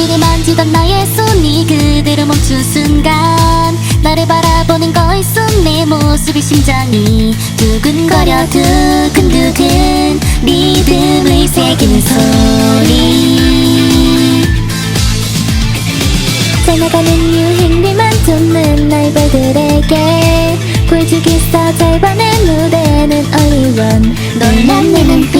심장이 그대로 멈춘 순간 나를 바라보는 거 있어 내 모습이 심장이 두근거려 두근두근 리듬을 새기는 소리. 잘 나가는 유행들만 쫓는 라이벌들에게 보여주겠어 절반의 무대는 one 놀란 내 눈빛